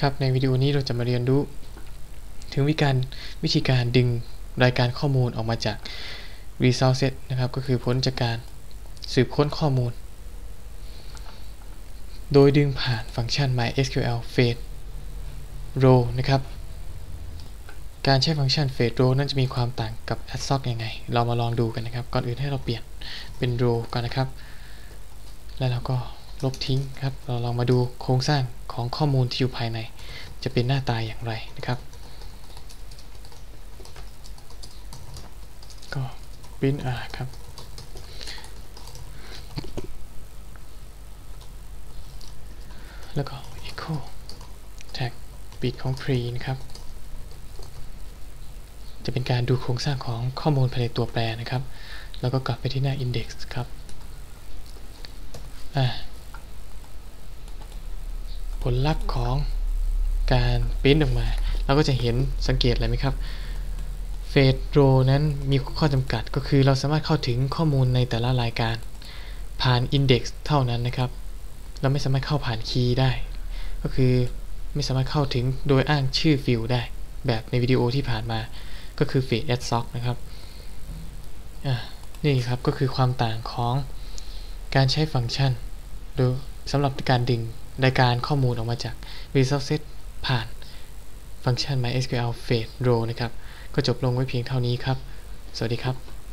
ครับในวิดีโอนี้เราจะมาเรียนรู้ ถึงวิการวิธีการดึงรายการข้อมูลออกมาจาก result set นะครับ ก็คือผลจากการสืบค้นข้อมูล โดยดึงผ่านฟังก์ชัน mysql fetch row นะครับ การใช้ฟังก์ชัน fetch row นั้นจะมีความต่างกับ adsoc ยังไง เรามาลองดูกันนะครับ ก่อนอื่นให้เราเปลี่ยนเป็น row ก่อนนะครับ แล้วเราก็ลบทิ้งครับ เราลองมาดูโครงสร้าง ของข้อมูลที่อยู่ภายใน จะเป็นหน้าตาอย่างไรนะครับ ก็ print r ครับ แล้วก็ echo tag ปิดของ pre นะครับ จะเป็นการดูโครงสร้างของข้อมูลภายในตัวแปรนะครับ แล้วก็กลับไปที่หน้า index ครับ อ่า ผลลัพธ์ของการปริ้นออกมา เราก็จะเห็นสังเกตอะไรไหมครับเฟสโรนั้นมีข้อจำกัดก็คือเราสามารถเข้าถึงข้อมูลในแต่ละรายการ ผ่าน Index เท่านั้นนะครับ เราไม่สามารถเข้าผ่านคีย์ได้ ก็คือไม่สามารถเข้าถึงโดยอ้างชื่อฟิลได้ แบบในวิดีโอที่ผ่านมาก็คือ f a d e a d sock นะครับนี่ครับก็คือความต่างของการใช้ฟังก์ชัน โดยสำหรับการดึง รายการข้อมูลออกมาจาก resource ผ่านฟังก์ชัน mysql fetch row นะครับ ก็จบลงไว้เพียงเท่านี้ครับ สวัสดีครับ